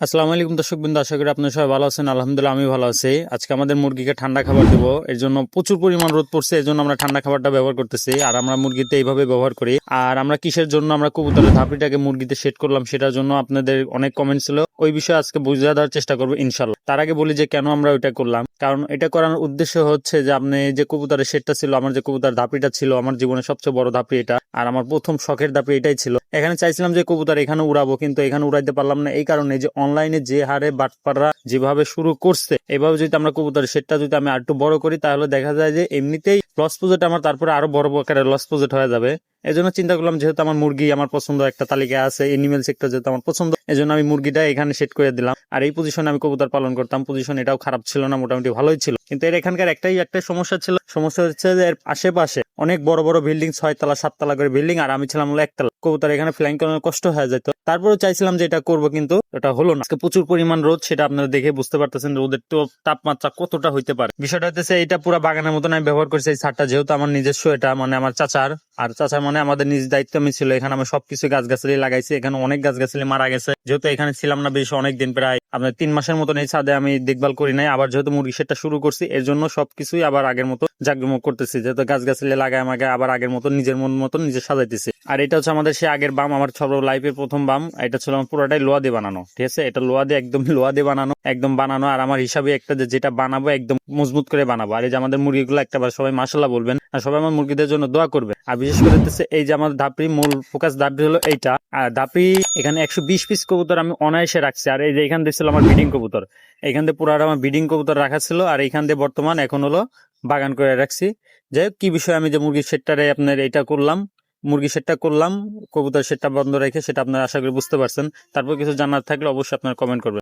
আসসালামু আলাইকুম দর্শক বিন্দু, আশা করি আপনার সবাই ভালো আছেন। আলহামদুলিল্লাহ, আমি ভালো আছি। আজকে আমাদের মুরগিকে ঠান্ডা খাবার দেবো। এর জন্য প্রচুর পরিমাণ রোদ পড়ছে, এর জন্য আমরা ঠান্ডা খাবারটা ব্যবহার করতেছি। আর আমরা মুরগিতে এইভাবে ব্যবহার করি। আর আমরা কিসের জন্য আমরা কবুতরের ধাপড়িটাকে মুরগিতে সেট করলাম, সেটার জন্য আপনাদের অনেক কমেন্ট ছিল। ওই বিষয়ে আজকে বুঝিয়ে দেওয়ার চেষ্টা করব ইনশাল্লাহ তার আগে বলি যে কেন আমরা ওইটা করলাম। কারণ এটা করার উদ্দেশ্য হচ্ছে যে আপনি যে কবুতরের সেটটা ছিল, আমার যে কবুতর ধাপড়িটা ছিল, আমার জীবনের সবচেয়ে বড় ধাপড়ি এটা, আর আমার প্রথম শখের ধাপড়ি এটাই ছিল। এখানে চাইছিলাম যে কবুতর এখানে উড়াবো, কিন্তু এখানে উড়াইতে পারলাম না, এই কারণে যে অনলাইনে যে হারে বাটপাররা যেভাবে শুরু করছে, এভাবে যদি আমরা কবুতরের সেটটা যদি আমি আরেকটু বড় করি, তাহলে দেখা যায় যে এমনিতেই লস প্রজেক্ট আমার তারপরে আরও বড় আকারে লস প্রজেক্ট হয়ে যাবে। এই জন্য চিন্তা করলাম, যেহেতু আমার মুরগি আমার পছন্দ একটা তালিকা আছে এনিমেল সেক্টর যেহেতু আমার পছন্দ এই আমি মুরগিটা এখানে সেট করে দিলাম। আর এই পজিশনে আমি কবুতর পালন করতাম পজিশন এটাও খারাপ ছিল না, মোটামুটি ভালোই ছিল। কিন্তু এর এখানকার একটাই, একটা সমস্যা ছিল, সমস্যা হচ্ছে যে এর আশেপাশে অনেক বড় বড় বিল্ডিং ছয় তলা সাত সাততলা করে বিল্ডিং আর আমি ছিলাম হলো একতলা। কবুতর এখানে ফ্লাইং করানোর কষ্ট হয়ে যেত। তারপরে চাইছিলাম যে এটা করব, কিন্তু এটা হলো না। আজকে প্রচুর পরিমাণ রোদ, সেটা আপনারা দেখে বুঝতে পারতেছেন রোদের তো তাপমাত্রা কতটা হইতে পারে। বিষয়টা হচ্ছে এটা পুরো বাগানের মতন আমি ব্যবহার করছি এই ছাদটা যেহেতু আমার নিজস্ব এটা মানে আমার চাচার। আর চাচার মানে আমাদের নিজ দায়িত্ব আমি ছিল, এখানে আমি সবকিছু গাছগাছালি লাগাইছি, এখানে অনেক গাছগাছালি মারা গেছে। যেহেতু এখানে ছিলাম না বেশ অনেক দিন প্রায় আপনার তিন মাসের মতন এই ছাদে আমি দেখভাল করি নাই। আবার যেহেতু মুরগি সেটা শুরু করছি, এর জন্য সবকিছুই আবার আগের মতো জাগজমক করতেছি। যেহেতু গাছগাছালি লাগাই আমাকে আবার আগের মতন নিজের মন মতন নিজে সাজাইতেছি। আর এটা হচ্ছে আমাদের সে আগের বাম, আমার সব লাইফের প্রথম বাম, এটা ছিল আমার পুরোটাই লোয়া দিয়ে বানানো। ঠিক আছে? এটা লোয়া দিয়ে একদম লোয়া দিয়ে বানানো, একদম বানানো। আর আমার হিসাবে একটা যেটা বানাবো একদম মজবুত করে বানাবো। আর এই যে আমাদের মুরগিগুলো একটা সবাই মাসাল্লাহ বলবেন, আর সবাই আমার মুরগিদের জন্য দোয়া করবে আর বিশেষ করে এই যে আমাদের ধাপড়ি, মূল ফোকাস ধাপড়ি হলো এইটা। আর ধাপড়ি এখানে একশো বিশ পিস কবুতর আমি অনায়াসে রাখছি। আর এই যে এখান দিয়ে ছিল আমার বিডিং কবুতর। এখান দিয়ে পুরো আমার বিডিং কবুতর রাখা ছিল। আর এখান দিয়ে বর্তমান এখন হলো বাগান করে রাখছি। যাই হোক, কি বিষয়ে আমি যে মুরগির সেটটারে আপনার এটা করলাম মুরগি সেটটা করলাম কবুতর সেটটা বন্ধ রেখে সেটা আপনারা আশা করি বুঝতে পারছেন। তারপর কিছু জানার থাকলে অবশ্যই আপনারা কমেন্ট করবেন।